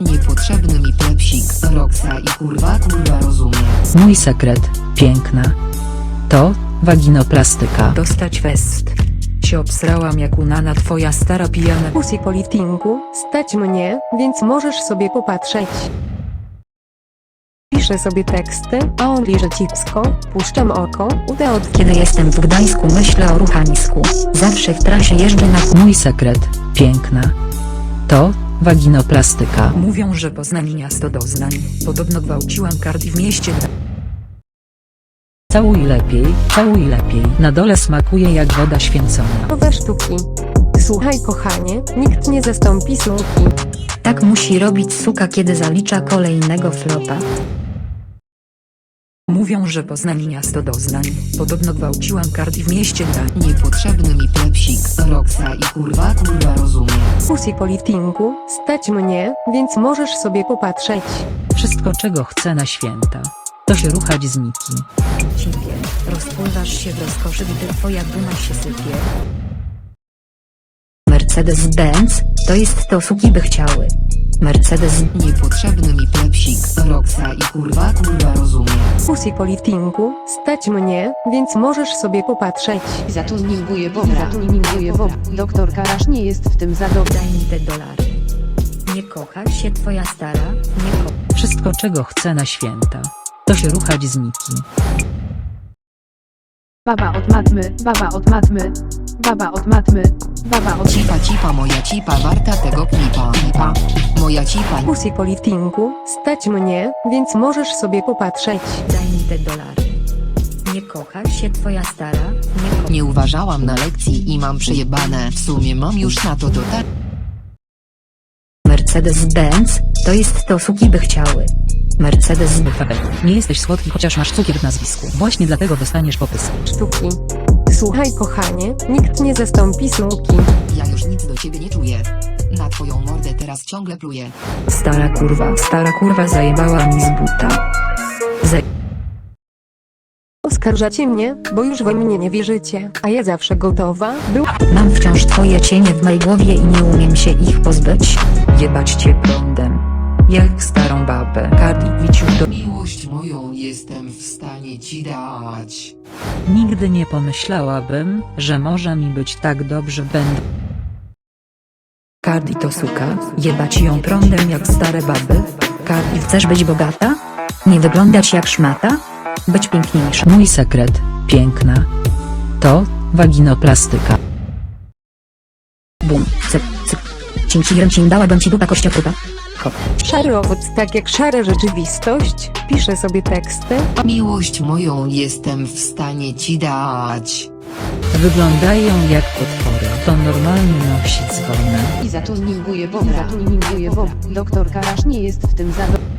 Niepotrzebny mi plepsik, Roxa i kurwa kurwa rozumie. Mój sekret, piękna. To, waginoplastyka. Dostać fest. Się obsrałam jak unana twoja stara pijana Pussy Politingu, stać mnie, więc możesz sobie popatrzeć. Piszę sobie teksty, a on liże cipsko, puszczam oko, uda od Kiedy jestem w Gdańsku myślę o ruchamisku. Zawsze w trasie jeżdżę na Mój sekret, piękna. To, waginoplastyka. Mówią, że Poznań miasto doznań. Podobno gwałciłam Cardi w mieście. Całuj lepiej, całuj lepiej. Na dole smakuje jak woda święcona. nowe sztuki. Słuchaj kochanie, nikt nie zastąpi suki. Tak musi robić suka kiedy zalicza kolejnego flopa. Mówią, że Poznań miasto doznań. Podobno gwałciłam Cardi w mieście Gdańsk. Niepotrzebny mi plepsik, Roxa i kurwa kurwa rozumie. Pussy Politingu, stać mnie, więc możesz sobie popatrzeć. Wszystko czego chcę na święta. To się ruchać z Niki. Cipie, rozpływasz się w rozkoszy, gdy twoja duma się sypie. Mercedes-Benz, to jest to suki by chciały. Mercedes, Niepotrzebny mi plepsik, Roxa i kurwa kurwa rozumie. Pussy Politingu, stać mnie, więc możesz sobie popatrzeć. Zatrudninguje Bobra. Zatrudninguje Bobra. Doktor Karasz nie jest w tym zadowolony. daj mi te dolary. Nie kocha się twoja stara, nie kocha. Wszystko czego chcę na święta. To się ruchać z Niki. Baba od matmy, baba od matmy, baba od matmy, baba od Cipa cipa moja cipa warta tego klipa. Klipa. Moja cipa Pussy Politingu, stać mnie, więc możesz sobie popatrzeć. Daj mi te dolary. Nie kocha się twoja stara, nie kocha. nie uważałam na lekcji i mam przejebane. W sumie mam już na to dotar. Mercedes-Benz, to jest to suki by chciały. Mercedes, Nie jesteś słodki chociaż masz cukier w nazwisku. Właśnie dlatego dostaniesz popysku. Sztuki. Słuchaj kochanie, nikt nie zastąpi suki. Ja już nic do ciebie nie czuję. Na twoją mordę teraz ciągle pluję. Stara kurwa, stara kurwa zajebała mi z buta. Zaj Oskarżacie mnie, bo już we mnie nie wierzycie, a ja zawsze gotowa, był Mam wciąż twoje cienie w mojej głowie i nie umiem się ich pozbyć. jebać cię prądem. Jak starą babę. Cardi wiciuch do... Miłość moją jestem w stanie ci dać. Nigdy nie pomyślałabym, że może mi być tak dobrze będę. Cardi to suka. Jebać ją prądem jak stare baby. Cardi Chcesz być bogata? Nie wyglądać jak szmata? Być piękniejsza. Mój sekret, piękna. To, waginoplastyka. Bum, cyk, cyk. Cięcirem cię dałabym ci dupa kościotrupa. Hop. szary owoc tak jak szara rzeczywistość. Piszę sobie teksty, Miłość moją jestem w stanie ci dać. Wyglądają jak potwory. To normalnie nosi dzwony. I zatrudninguje Bobra. Zatrudninguje Bobra. Doktor Karasz nie jest w tym zadowolony.